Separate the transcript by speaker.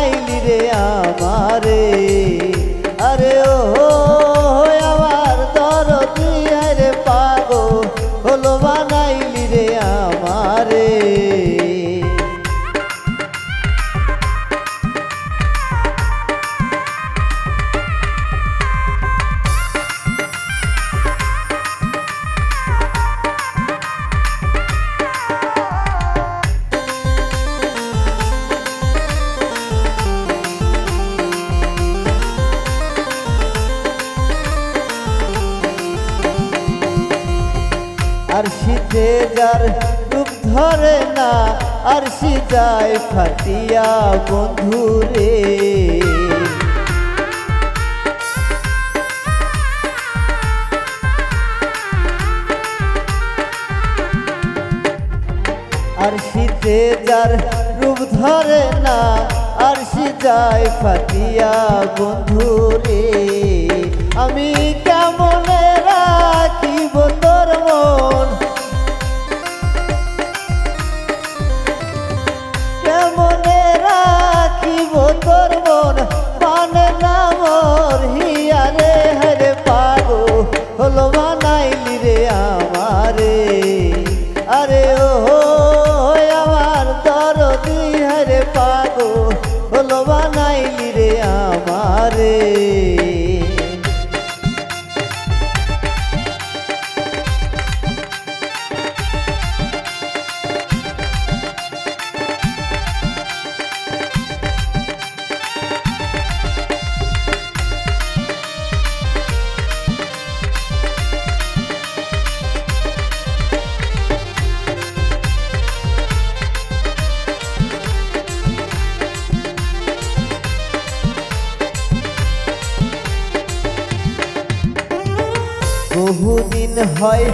Speaker 1: পাইলি রে আমারে। আরে ও আর শীতে যার রূপ ধরে না, আর শি যায় ফাটিয়া বন্ধুরে আর শীতে যার রূপ ধরে না, আর শি যায় ফাটিয়া বন্ধুরে পাগো হলো বানাইলি রে আমারে। বহুদিন হয়